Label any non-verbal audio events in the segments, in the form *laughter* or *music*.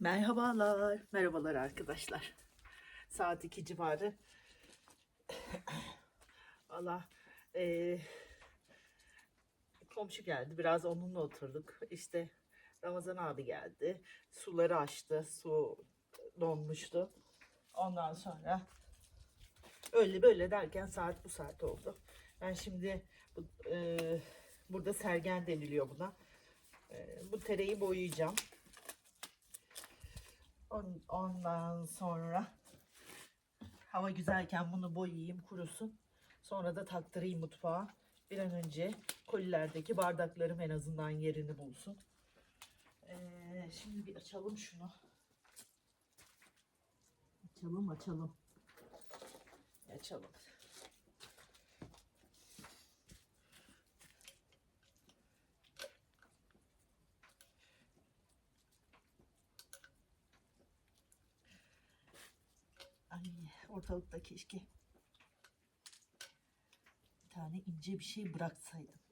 Merhabalar, merhabalar arkadaşlar. Saat 2 civarı. *coughs* Valla eee, komşu geldi. Biraz onunla oturduk. İşte Ramazan abi geldi. Suları açtı. Su donmuştu. Ondan sonra öyle böyle derken saat bu saat oldu. Ben şimdi bu, eee, burada sergen deniliyor buna. Eee, bu tereyi boyayacağım. On- Ondan sonra hava güzelken bunu boyayayım kurusun. Sonra da taktırayım mutfağa. Bir an önce kolilerdeki bardaklarım en azından yerini bulsun. Ee, şimdi bir açalım şunu. Açalım açalım. Açalım. Ay ortalıkta keşke bir tane ince bir şey bıraksaydım.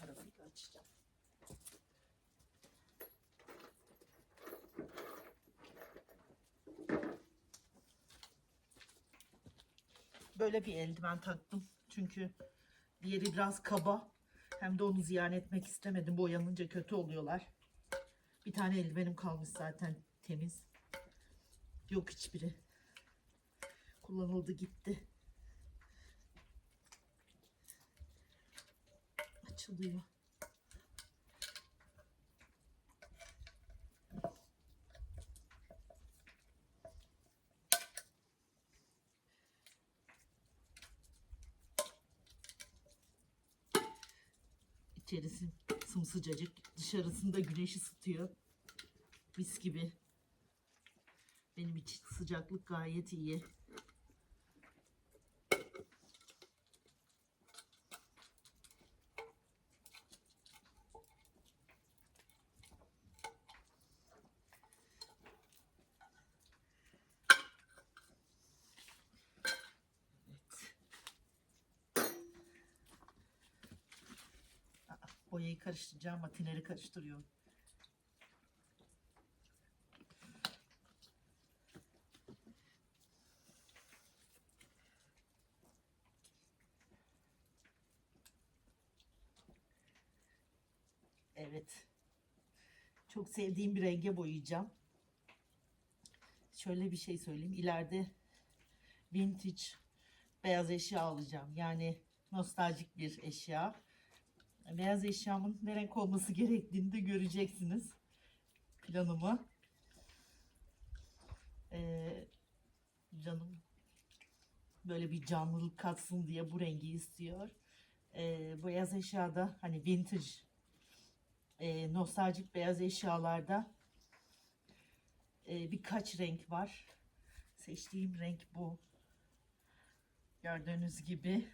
Bu tarafıyla açacağım. Böyle bir eldiven taktım. Çünkü diğeri biraz kaba. Hem de onu ziyan etmek istemedim. Boyanınca kötü oluyorlar. Bir tane eldivenim kalmış zaten temiz. Yok hiçbiri. Kullanıldı gitti. Açılıyor. İçerisi sımsıcacık. Dışarısında güneş ısıtıyor. Mis gibi. Benim için sıcaklık gayet iyi. Aa, Boyayı karıştıracağım. Matineri karıştırıyorum. Evet. Çok sevdiğim bir renge boyayacağım. Şöyle bir şey söyleyeyim. İleride vintage beyaz eşya alacağım. Yani nostaljik bir eşya. Beyaz eşyamın ne renk olması gerektiğini de göreceksiniz. Planımı. Ee, canım böyle bir canlılık katsın diye bu rengi istiyor. Ee, beyaz eşyada hani vintage e, nostaljik beyaz eşyalarda e, birkaç renk var. Seçtiğim renk bu. Gördüğünüz gibi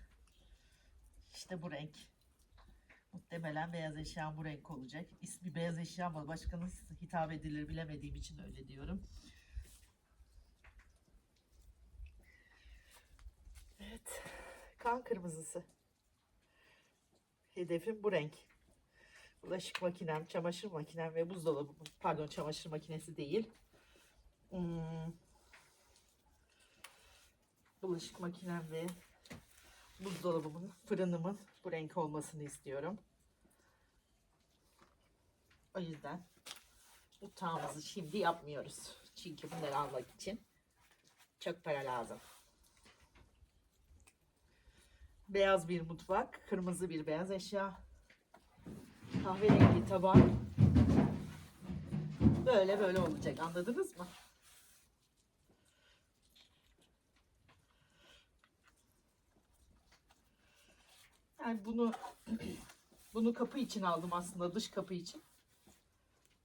işte bu renk. Muhtemelen beyaz eşya bu renk olacak. İsmi beyaz eşya ama başka nasıl hitap edilir bilemediğim için öyle diyorum. Evet. Kan kırmızısı. Hedefim bu renk. Bulaşık makinem, çamaşır makinem ve buzdolabım. Pardon çamaşır makinesi değil. Hmm. Bulaşık makinem ve buzdolabımın, fırınımın bu renk olmasını istiyorum. O yüzden bu tağımızı şimdi yapmıyoruz. Çünkü bunları almak için çok para lazım. Beyaz bir mutfak, kırmızı bir beyaz eşya, kahverengi tabak, Böyle böyle olacak. Anladınız mı? Yani bunu *clears throat* bunu kapı için aldım aslında dış kapı için.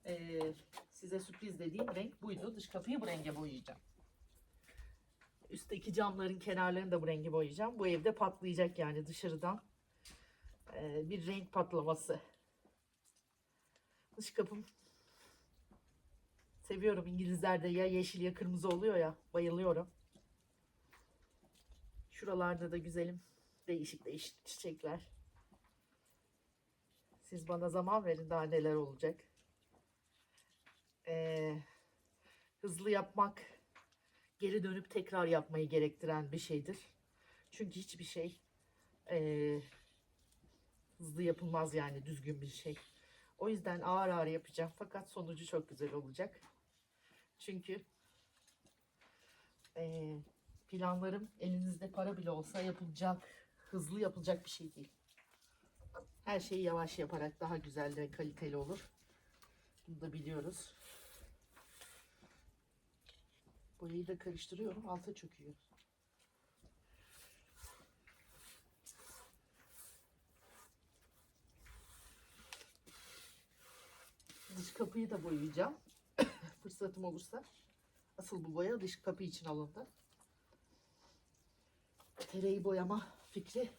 Ee, size sürpriz dediğim renk buydu. Dış kapıyı bu renge boyayacağım. Üstteki camların kenarlarını da bu rengi boyayacağım. Bu evde patlayacak yani dışarıdan. Ee, bir renk patlaması. Dış kapım seviyorum. İngilizlerde ya yeşil ya kırmızı oluyor ya. Bayılıyorum. Şuralarda da güzelim değişik değişik çiçekler. Siz bana zaman verin daha neler olacak. Ee, hızlı yapmak geri dönüp tekrar yapmayı gerektiren bir şeydir. Çünkü hiçbir şey ee, hızlı yapılmaz yani düzgün bir şey. O yüzden ağır ağır yapacağım fakat sonucu çok güzel olacak. Çünkü ee, planlarım elinizde para bile olsa yapılacak, hızlı yapılacak bir şey değil. Her şeyi yavaş yaparak daha güzel ve kaliteli olur. Bunu da biliyoruz. Boyayı da karıştırıyorum. Alta çöküyor. Dış kapıyı da boyayacağım. *coughs* Fırsatım olursa. Asıl bu boya dış kapı için alındı. Tereyi boyama fikri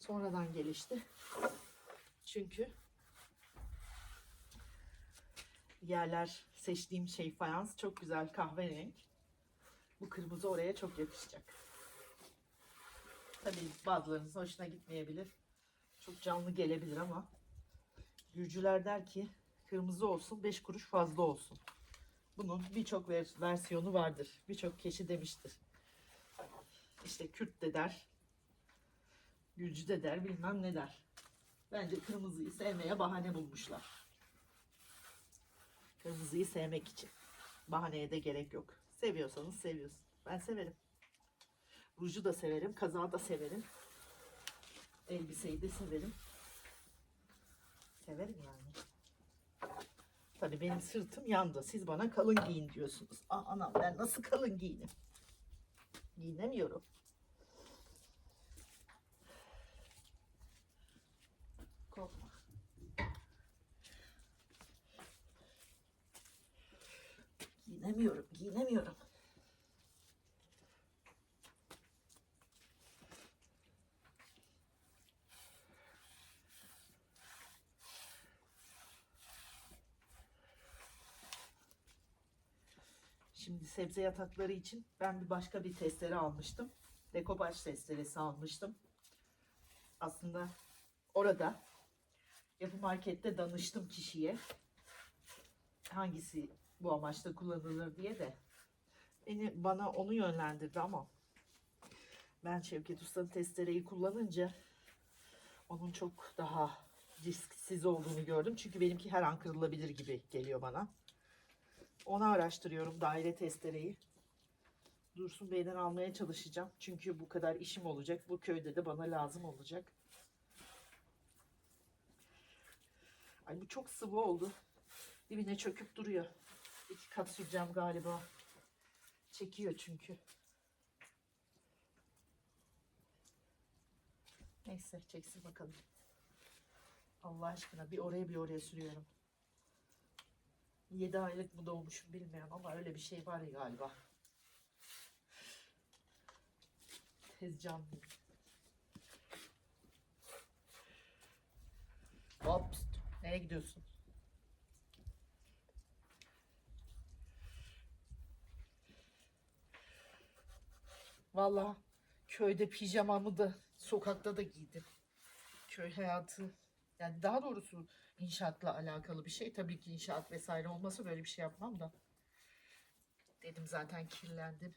sonradan gelişti. Çünkü yerler seçtiğim şey fayans çok güzel kahverengi. Bu kırmızı oraya çok yakışacak. Tabii bazılarınızın hoşuna gitmeyebilir. Çok canlı gelebilir ama Gürcüler der ki kırmızı olsun 5 kuruş fazla olsun. Bunun birçok vers- versiyonu vardır. Birçok kişi demiştir. İşte Kürt de der. Gürcü de der bilmem ne der. Bence kırmızıyı sevmeye bahane bulmuşlar. Kırmızıyı sevmek için. Bahaneye de gerek yok. Seviyorsanız seviyorsun. Ben severim. Ruju da severim. Kazağı da severim. Elbiseyi de severim. Severim yani. Tabii benim sırtım yandı. Siz bana kalın giyin diyorsunuz. Aa, anam ben nasıl kalın giyinim? Giyinemiyorum. Giyinemiyorum, giyinemiyorum. Şimdi sebze yatakları için ben bir başka bir testere almıştım. Dekopaj testeresi almıştım. Aslında orada yapı markette danıştım kişiye. Hangisi bu amaçla kullanılır diye de. Beni bana onu yönlendirdi ama ben Şevket Usta'nın testereyi kullanınca onun çok daha risksiz olduğunu gördüm. Çünkü benimki her an kırılabilir gibi geliyor bana. Onu araştırıyorum daire testereyi. Dursun Bey'den almaya çalışacağım. Çünkü bu kadar işim olacak. Bu köyde de bana lazım olacak. Ay bu çok sıvı oldu. Dibine çöküp duruyor. İki kat süreceğim galiba. Çekiyor çünkü. Neyse çeksin bakalım. Allah aşkına bir oraya bir oraya sürüyorum. 7 aylık mı doğmuşum bilmiyorum ama öyle bir şey var ya galiba. Tezcan. Hop. Nereye gidiyorsun? Vallahi köyde pijamamı da sokakta da giydim. Köy hayatı yani daha doğrusu inşaatla alakalı bir şey. Tabii ki inşaat vesaire olmasa böyle bir şey yapmam da. Dedim zaten kirlendim.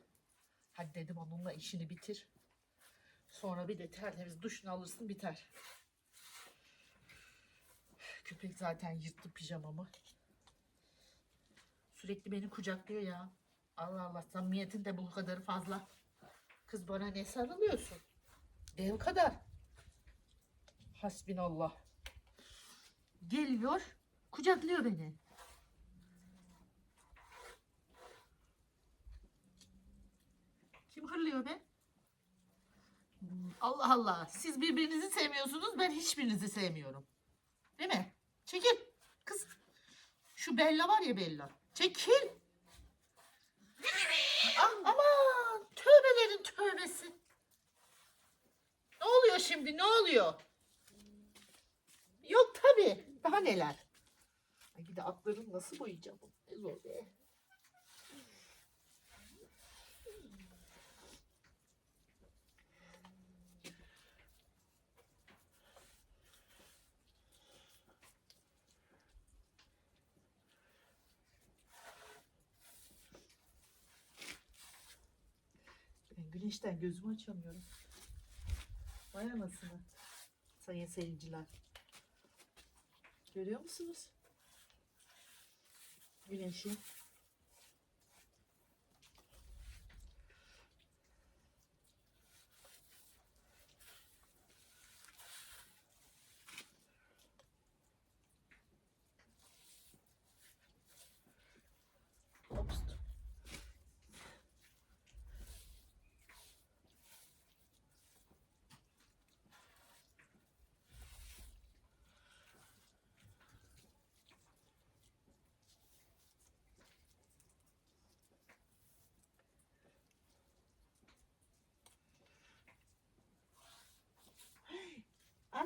Hadi dedim onunla işini bitir. Sonra bir de tertemiz duşunu alırsın biter. Köpek zaten yırttı pijamamı. Sürekli beni kucaklıyor ya. Allah Allah samimiyetin de bu kadar fazla. Kız bana ne sarılıyorsun? Dev kadar. Hasbinallah. Geliyor, kucaklıyor beni. Kim hırlıyor be? Allah Allah. Siz birbirinizi sevmiyorsunuz. Ben hiçbirinizi sevmiyorum. Değil mi? Çekil. Kız. Şu Bella var ya Bella. Çekil. Aa, Tövbesi. Ne oluyor şimdi? Ne oluyor? Yok tabii. Daha neler? Ay bir de atlarını nasıl boyayacağım? Ne zor be. Güneşten gözümü açamıyorum. Vay anasını. Sayın seyirciler. Görüyor musunuz? Güneşi. Ops.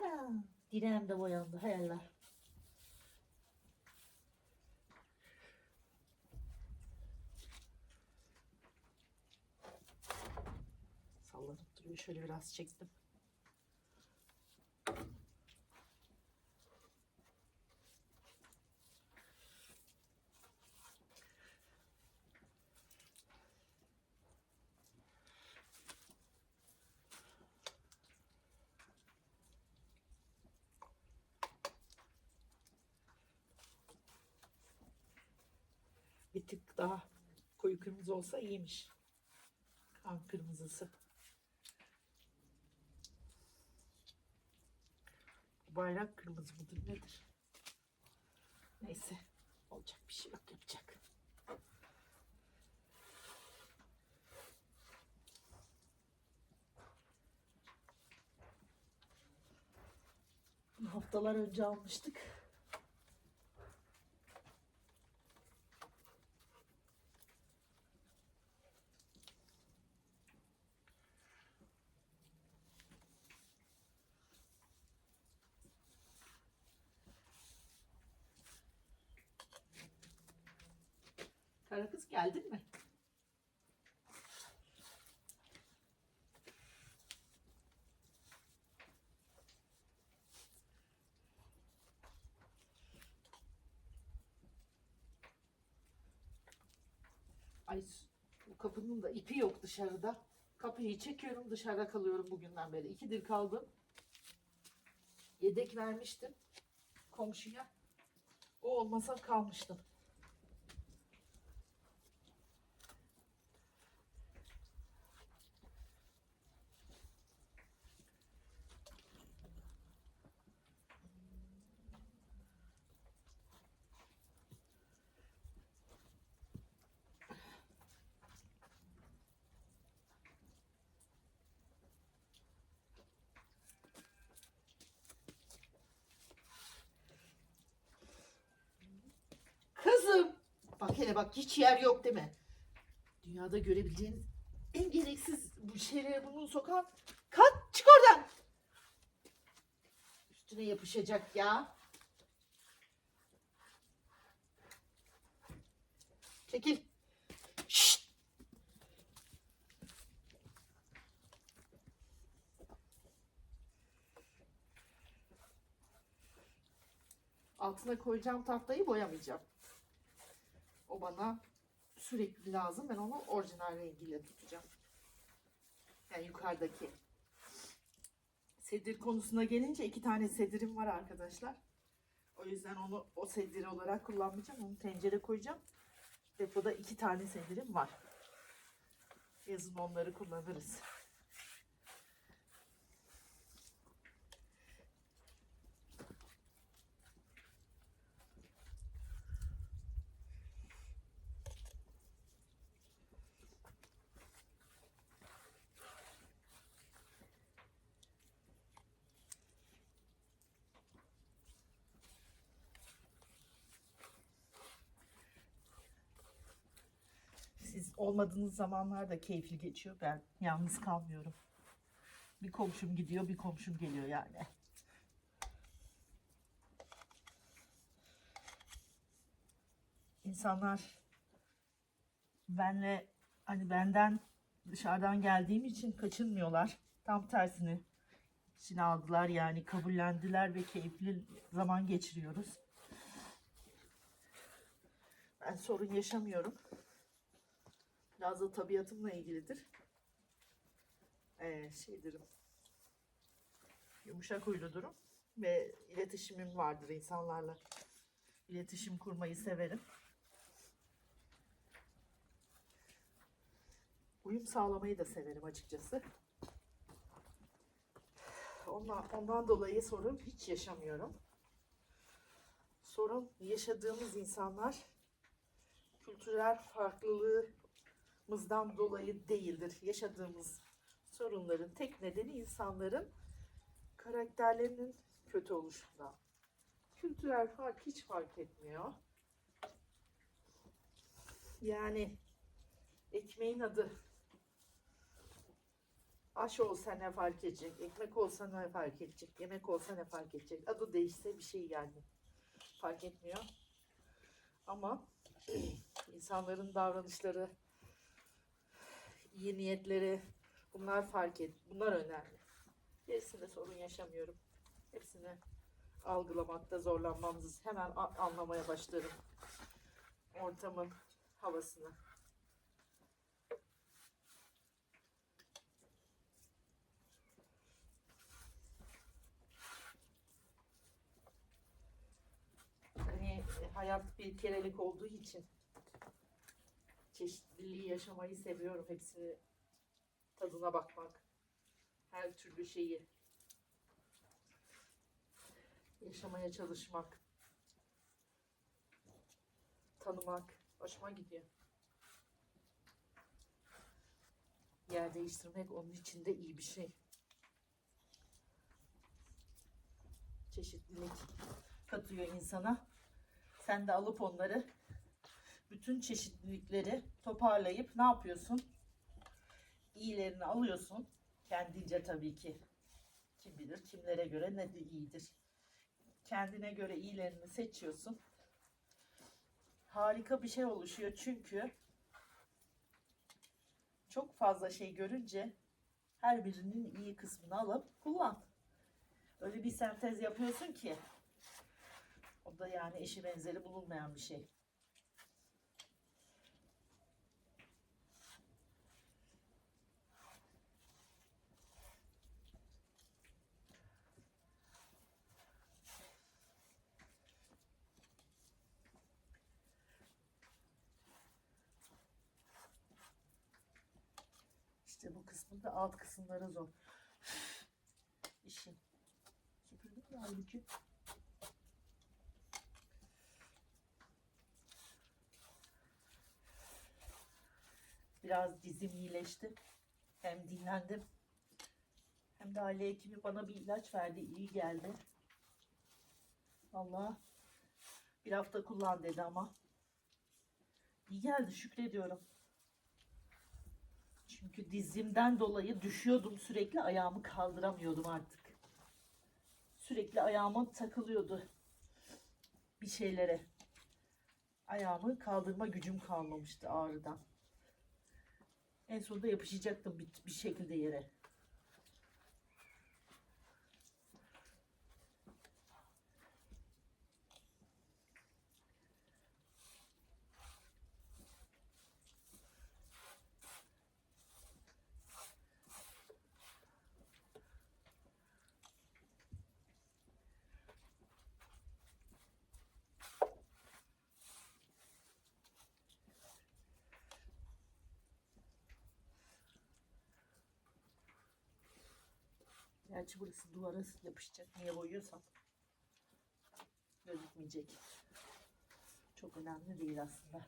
Ana, direğim de boyandı hayaller. Sallanıp duruyor. Şöyle biraz çektim. Bir tık daha koyu kırmızı olsa iyiymiş. Kan kırmızısı. Bayrak kırmızı mıdır nedir? Neyse. Olacak bir şey yok yapacak. Haftalar önce almıştık. Kara kız geldin mi? Ay bu kapının da ipi yok dışarıda. Kapıyı çekiyorum dışarıda kalıyorum bugünden beri. İkidir kaldım. Yedek vermiştim komşuya. O olmasa kalmıştım. Kızım. Bak hele bak hiç yer yok mi? Dünyada görebileceğin en gereksiz bu şeyleri bunu sokan. Kalk çık oradan. Üstüne yapışacak ya. Çekil. Şşt. Altına koyacağım tahtayı boyamayacağım. Bana sürekli lazım. Ben onu orijinal rengiyle tutacağım. Yani yukarıdaki. Sedir konusuna gelince iki tane sedirim var arkadaşlar. O yüzden onu o sedir olarak kullanmayacağım. Onu tencere koyacağım. Depoda iki tane sedirim var. Yazın onları kullanırız. Olmadığınız zamanlar da keyifli geçiyor. Ben yalnız kalmıyorum. Bir komşum gidiyor, bir komşum geliyor yani. İnsanlar benle hani benden dışarıdan geldiğim için kaçınmıyorlar. Tam tersini içine aldılar yani kabullendiler ve keyifli zaman geçiriyoruz. Ben sorun yaşamıyorum. Biraz da tabiatımla ilgilidir. Ee, şeydirim. Yumuşak huyludurum ve iletişimim vardır insanlarla. İletişim kurmayı severim. Uyum sağlamayı da severim açıkçası. Ondan, ondan dolayı sorun hiç yaşamıyorum. Sorun yaşadığımız insanlar kültürel farklılığımızdan dolayı değildir. Yaşadığımız sorunların tek nedeni insanların karakterlerinin kötü oluşundan. Kültürel fark hiç fark etmiyor. Yani ekmeğin adı aş olsa ne fark edecek, ekmek olsa ne fark edecek, yemek olsa ne fark edecek. Adı değişse bir şey yani fark etmiyor. Ama *clears throat* insanların davranışları, iyi niyetleri bunlar fark et. Bunlar önemli. Gerisinde sorun yaşamıyorum. Hepsini algılamakta zorlanmamız hemen anlamaya başlarım. Ortamın havasını. Hani hayat bir kerelik olduğu için çeşitliliği yaşamayı seviyorum. Hepsini tadına bakmak. Her türlü şeyi yaşamaya çalışmak. Tanımak. Hoşuma gidiyor. Yer değiştirmek onun için de iyi bir şey. Çeşitlilik katıyor insana. Sen de alıp onları bütün çeşitlilikleri toparlayıp ne yapıyorsun? İyilerini alıyorsun. Kendince tabii ki. Kim bilir kimlere göre ne de iyidir. Kendine göre iyilerini seçiyorsun. Harika bir şey oluşuyor çünkü çok fazla şey görünce her birinin iyi kısmını alıp kullan. Öyle bir sentez yapıyorsun ki o da yani eşi benzeri bulunmayan bir şey. İşte bu kısmında alt kısımları zor. İşin. Süpürdüm mü halbuki? Biraz dizim iyileşti. Hem dinlendim. Hem de aile hekimi bana bir ilaç verdi. iyi geldi. Allah bir hafta kullan dedi ama. İyi geldi şükrediyorum. Çünkü dizimden dolayı düşüyordum sürekli ayağımı kaldıramıyordum artık. Sürekli ayağıma takılıyordu bir şeylere. Ayağımı kaldırma gücüm kalmamıştı ağrıdan. En sonunda yapışacaktım bir, bir şekilde yere. Gerçi burası duvara yapışacak. Niye boyuyorsam gözükmeyecek. Çok önemli değil aslında.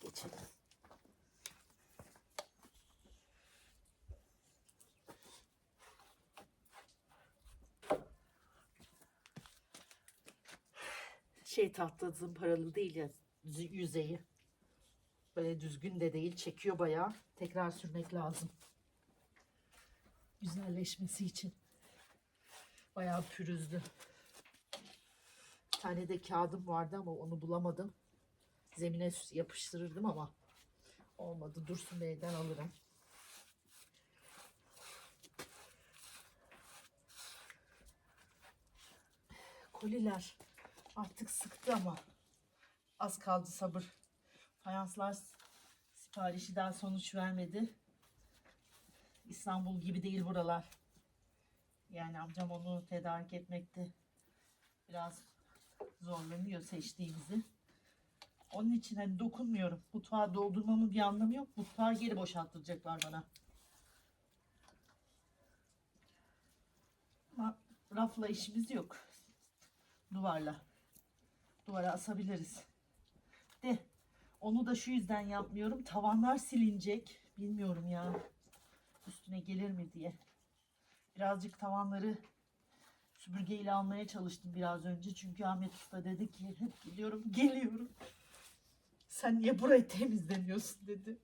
Geçelim. şey tahta zımparalı değil ya yüzeyi. Böyle düzgün de değil. Çekiyor bayağı. Tekrar sürmek lazım. Güzelleşmesi için. Bayağı pürüzlü. Bir tane de kağıdım vardı ama onu bulamadım. Zemine yapıştırırdım ama olmadı. Dursun Bey'den alırım. Koliler artık sıktı ama az kaldı sabır. Fayanslar siparişi daha sonuç vermedi. İstanbul gibi değil buralar. Yani amcam onu tedarik etmekte biraz zorlanıyor seçtiğimizi. Onun için hani dokunmuyorum. Mutfağı doldurmamın bir anlamı yok. Mutfağı geri boşaltacaklar bana. Ama rafla işimiz yok. Duvarla. Duvara asabiliriz. De onu da şu yüzden yapmıyorum. Tavanlar silinecek. Bilmiyorum ya. Üstüne gelir mi diye. Birazcık tavanları süpürgeyle almaya çalıştım biraz önce. Çünkü Ahmet Usta dedi ki hep geliyorum geliyorum. Sen niye burayı temizlemiyorsun dedi.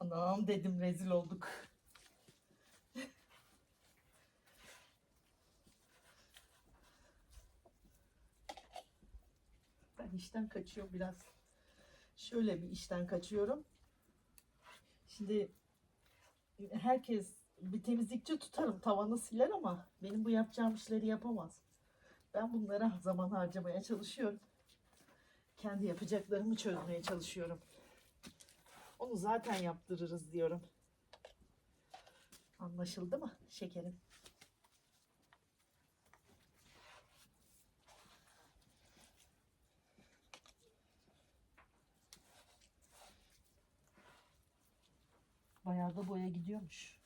Anam dedim rezil olduk. *laughs* Ben işten kaçıyorum biraz. Şöyle bir işten kaçıyorum. Şimdi herkes bir temizlikçi tutarım tavanı siler ama benim bu yapacağım işleri yapamaz. Ben bunlara zaman harcamaya çalışıyorum. Kendi yapacaklarımı çözmeye çalışıyorum. Onu zaten yaptırırız diyorum. Anlaşıldı mı şekerim? Bayağı da boya gidiyormuş.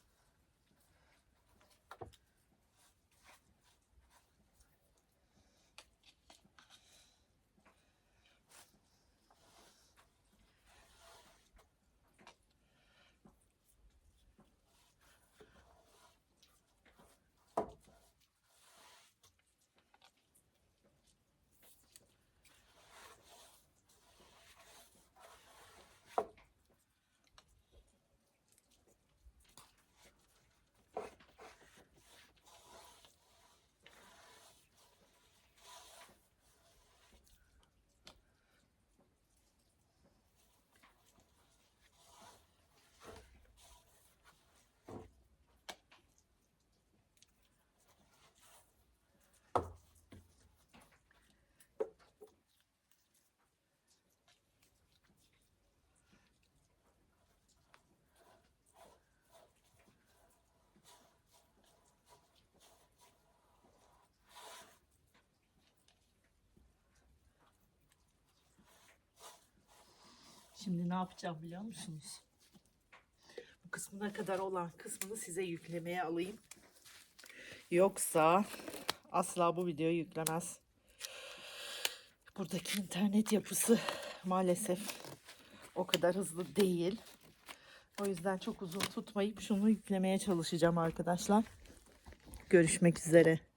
Şimdi ne yapacağım biliyor musunuz? Bu kısmına kadar olan kısmını size yüklemeye alayım. Yoksa asla bu videoyu yüklemez. Buradaki internet yapısı maalesef o kadar hızlı değil. O yüzden çok uzun tutmayıp şunu yüklemeye çalışacağım arkadaşlar. Görüşmek üzere.